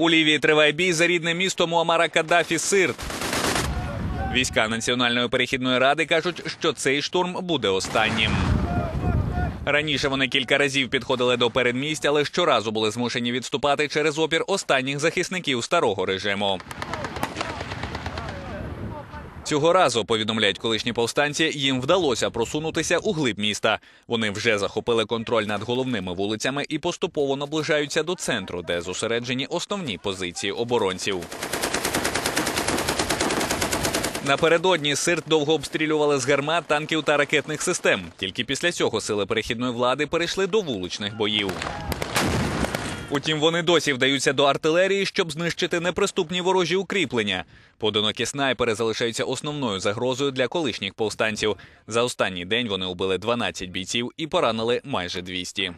У Лівії триває бій за рідне місто Муамара Каддафі Сирт. Війська Національної перехідної ради кажуть, що цей штурм буде останнім. Раніше вони кілька разів підходили до передмість, але щоразу були змушені відступати через опір останніх захисників старого режиму. Цього разу, повідомляють колишні повстанці, їм вдалося просунутися у глиб міста. Вони вже захопили контроль над головними вулицями і поступово наближаються до центру, де зосереджені основні позиції оборонців. Напередодні сирт довго обстрілювали з гармат, танків та ракетних систем. Тільки після цього сили перехідної влади перейшли до вуличних боїв. Утім, вони досі вдаються до артилерії, щоб знищити неприступні ворожі укріплення. Подинокі снайпери залишаються основною загрозою для колишніх повстанців. За останній день вони убили 12 бійців і поранили майже 200.